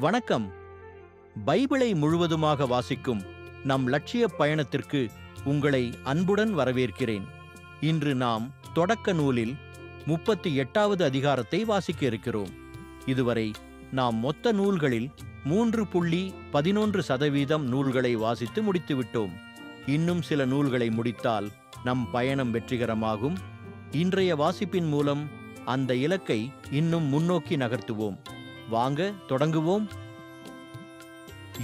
வணக்கம். பைபிளை முழுவதுமாக வாசிக்கும் நம் லட்சிய பயணத்திற்கு உங்களை அன்புடன் வரவேற்கிறேன். இன்று நாம் தொடக்க நூலில் முப்பத்தி எட்டாவது அதிகாரத்தை வாசிக்க இருக்கிறோம். இதுவரை நாம் மொத்த நூல்களில் மூன்று புள்ளி பதினொன்று சதவீதம் நூல்களை வாசித்து முடித்துவிட்டோம் இன்னும் சில நூல்களை முடித்தால் நம் பயணம் வெற்றிகரமாகும். இன்றைய வாசிப்பின் மூலம் அந்த இலக்கை இன்னும் முன்னோக்கி நகர்த்துவோம். வாங்க தொடங்குவோம்.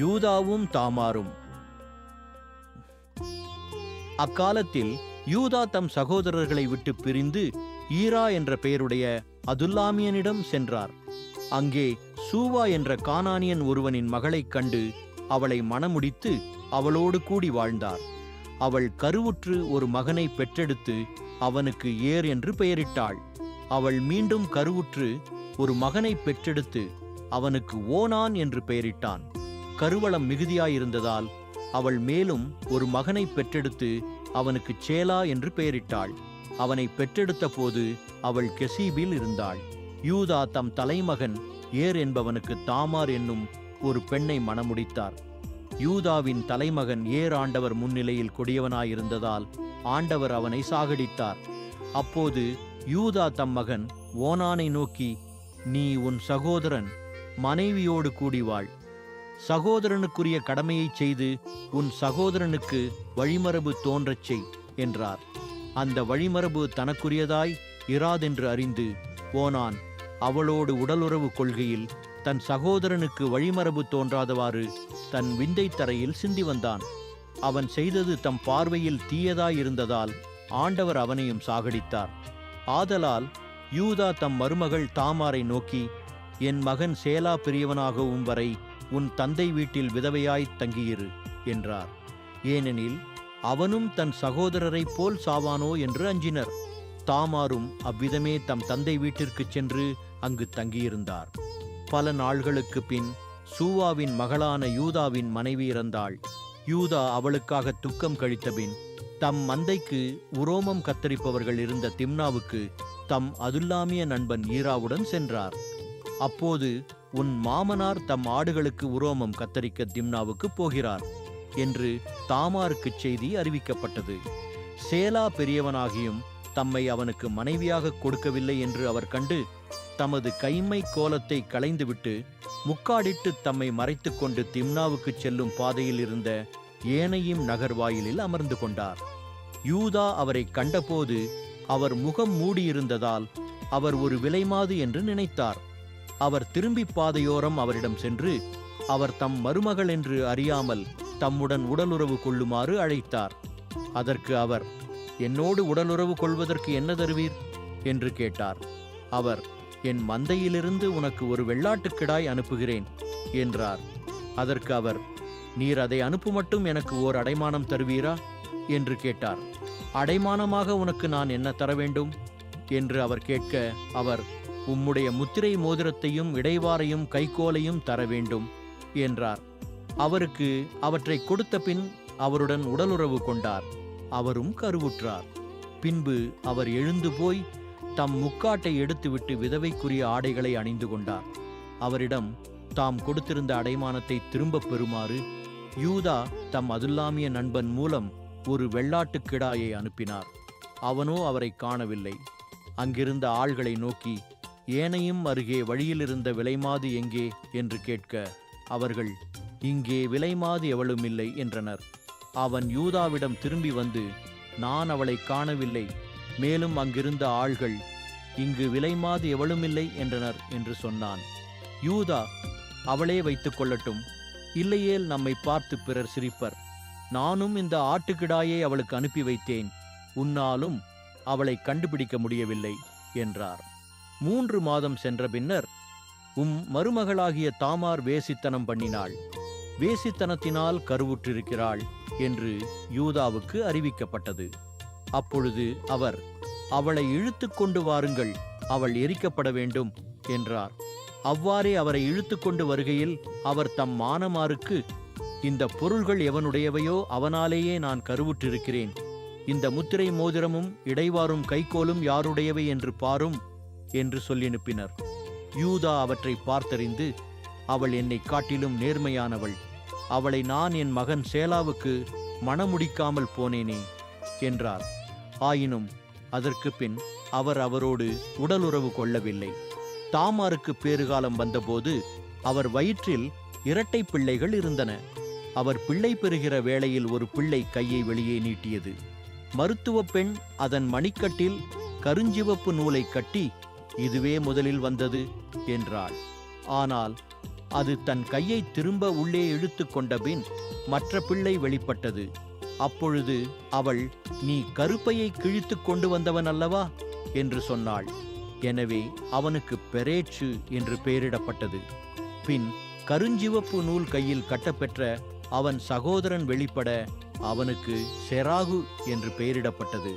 யூதாவும் தாமாரும். அக்காலத்தில் யூதா தம் சகோதரர்களை விட்டு பிரிந்து ஈரா என்ற பெயருடைய அதுல்லாமியனிடம் சென்றார். அங்கே சூவா என்ற கானானியன் ஒருவனின் மகளைக் கண்டு அவளை மணமுடித்து அவளோடு கூடி வாழ்ந்தார். அவள் கருவுற்று ஒரு மகனை பெற்றெடுத்து அவனுக்கு ஏர் என்று பெயரிட்டாள். அவள் மீண்டும் கருவுற்று ஒரு மகனை பெற்றெடுத்து அவனுக்கு ஓனான் என்று பெயரிட்டான். கருவளம் மிகுதியாயிருந்ததால் அவள் மேலும் ஒரு மகனை பெற்றெடுத்து அவனுக்கு சேலா என்று பெயரிட்டாள். அவனை பெற்றெடுத்த போது அவள் கெசீபில் இருந்தாள். யூதா தம் தலைமகன் ஏர் என்பவனுக்கு தாமார் என்னும் ஒரு பெண்ணை மணமுடித்தார். யூதாவின் தலைமகன் ஏர் ஆண்டவர் முன்னிலையில் கொடியவனாயிருந்ததால் ஆண்டவர் அவனை சாகடித்தார். அப்போது யூதா தம் மகன் ஓனானை நோக்கி நீ உன் சகோதரன் மனைவியோடு கூடி வாழ். சகோதரனுக்குரிய கடமையைச் செய்து உன் சகோதரனுக்கு வழிமரபு தோன்றச் செய் என்றார். அந்த வழிமரபு தனக்குரியதாய் இராதென்று அறிந்து ஓனான் அவளோடு உடலுறவு கொள்கையில் தன் சகோதரனுக்கு வழிமரபு தோன்றாதவாறு தன் விந்தை தரையில் சிந்தி வந்தான். அவன் செய்தது தம் பார்வையில் தீயதாயிருந்ததால் ஆண்டவர் அவனையும் சாகடித்தார். ஆதலால் யூதா தம் மருமகள் தாமாரை நோக்கி என் மகன் சேலா பெரியவனாகவும் வரை உன் தந்தை வீட்டில் விதவையாய்த் தங்கியிரு என்றார். ஏனெனில் அவனும் தன் சகோதரரைப் போல் சாவானோ என்று அஞ்சினர். தாமாரும் அவ்விதமே தம் தந்தை வீட்டிற்குச் சென்று அங்கு தங்கியிருந்தார். பல நாள்களுக்கு பின் சூவாவின் மகளான யூதாவின் மனைவி இறந்தாள். யூதா அவளுக்காக துக்கம் கழித்தபின் தம் மந்தைக்கு உரோமம் கத்தரிப்பவர்கள் இருந்த திம்னாவுக்கு தம் அதுல்லாமிய நண்பன் ஈராவுடன் சென்றார். அப்போது உன் மாமனார் தம் ஆடுகளுக்கு உரோமம் கத்தரிக்க திம்னாவுக்கு போகிறார் என்று தாமாருக்குச் செய்தி அறிவிக்கப்பட்டது. சேலா பெரியவனாகியும் தம்மை அவனுக்கு மனைவியாக கொடுக்கவில்லை என்று அவர் கண்டு தமது கைமை கோலத்தை களைந்துவிட்டு முக்காடிட்டு தம்மை மறைத்து கொண்டு திம்னாவுக்குச் செல்லும் பாதையில் இருந்த ஏனையும் நகர்வாயிலில் அமர்ந்து கொண்டார். யூதா அவரை கண்டபோது அவர் முகம் மூடியிருந்ததால் அவர் ஒரு விலைமாது என்று நினைத்தார். அவர் திரும்பி பாதையோரம் அவரிடம் சென்று அவர் தம் மருமகள் என்று அறியாமல் தம்முடன் உடலுறவு கொள்ளுமாறு அழைத்தார். அதற்கு அவர் என்னோடு உடலுறவு கொள்வதற்கு என்ன தருவீர்? என்று கேட்டார். அவர் என் மந்தையிலிருந்து உனக்கு ஒரு வெள்ளாட்டுக்கிடாய் அனுப்புகிறேன் என்றார். அதற்கு அவர் நீர் அதை அனுப்பு மட்டும் எனக்கு ஓர் அடைமானம் தருவீரா? என்று கேட்டார். அடைமானமாக உனக்கு நான் என்ன தர வேண்டும் என்று அவர் கேட்க அவர் உம்முடைய முத்திரை மோதிரத்தையும் இடைவாரையும் கைக்கோலையும் தர வேண்டும் என்றார். அவருக்கு அவற்றை கொடுத்த பின் அவருடன் உடலுறவு கொண்டார். அவரும் கருவுற்றார். பின்பு அவர் எழுந்து போய் தம் முக்காட்டை எடுத்துவிட்டு விதவைக்குரிய ஆடைகளை அணிந்து கொண்டார். அவரிடம் தாம் கொடுத்திருந்த அடைமானத்தை திரும்பப் பெறுமாறு யூதா தம் அதுல்லாமிய நண்பன் மூலம் ஒரு வெள்ளாட்டுக் கிடாயை அனுப்பினார். அவனோ அவரை காணவில்லை. அங்கிருந்த ஆள்களை நோக்கி ஏனையும் அருகே வழியிலிருந்த விலைமாது எங்கே? என்று கேட்க அவர்கள் இங்கே விலைமாது எவளுமில்லை என்றனர். அவன் யூதாவிடம் திரும்பி வந்து நான் அவளை காணவில்லை. மேலும் அங்கிருந்த ஆள்கள் இங்கு விலைமாது எவளுமில்லை என்றனர் என்று சொன்னான். யூதா அவளே வைத்துக் கொள்ளட்டும். இல்லையேல் நம்மை பார்த்து பிறர் சிரிப்பர். நானும் இந்த ஆட்டுக்கிடாயை அவளுக்கு அனுப்பி வைத்தேன். உன்னாலும் அவளை கண்டுபிடிக்க முடியவில்லை என்றார். மூன்று மாதம் சென்ற பின்னர் உம் மருமகளாகிய தாமார் வேசித்தனம் பண்ணினாள். வேசித்தனத்தினால் கருவுற்றிருக்கிறாள் என்று யூதாவுக்கு அறிவிக்கப்பட்டது. அப்பொழுது அவர் அவளை இழுத்து கொண்டு வாருங்கள் அவள் எரிக்கப்பட வேண்டும் என்றார். அவ்வாறே அவரை இழுத்து கொண்டு வருகையில் அவர் தம் மானமாருக்கு இந்த பொருள்கள் எவனுடையவையோ அவனாலேயே நான் கருவுற்றிருக்கிறேன். இந்த முத்திரை மோதிரமும் இடைவாரும் கைக்கோலும் யாருடையவை என்று பாரும் என்று சொல்லி அனுப்பினர். யூதா அவற்றை பார்த்தறிந்து அவள் என்னை காட்டிலும் நேர்மையானவள். அவளை நான் என் மகன் சேலாவுக்கு மணமுடிக்காமல் போனேனே என்றார். ஆயினும் அதற்கு பின் அவர் அவரோடு உடலுறவு கொள்ளவில்லை. தாமாருக்கு பேறுகாலம் வந்தபோது அவர் வயிற்றில் இரட்டை பிள்ளைகள் இருந்தன. அவர் பிள்ளை பெறுகிற வேளையில் ஒரு பிள்ளை கையை வெளியே நீட்டியது. மருத்துவப் பெண் அதன் மணிக்கட்டில் கருஞ்சிவப்பு நூலை கட்டி இதுவே முதலில் வந்தது என்றாள். ஆனால் அது தன் கையை திரும்ப உள்ளே இழுத்து கொண்டபின் மற்ற பிள்ளை வெளிப்பட்டது. அப்பொழுது அவள் நீ கருப்பையை கிழித்துக் கொண்டு வந்தவன் அல்லவா? என்று சொன்னாள். எனவே அவனுக்கு பெரேட்சு என்று பெயரிடப்பட்டது. பின் கருஞ்சிவப்பு நூல் கையில் கட்டப்பெற்ற அவன் சகோதரன் வெளிப்பட அவனுக்கு செராகு என்று பெயரிடப்பட்டது.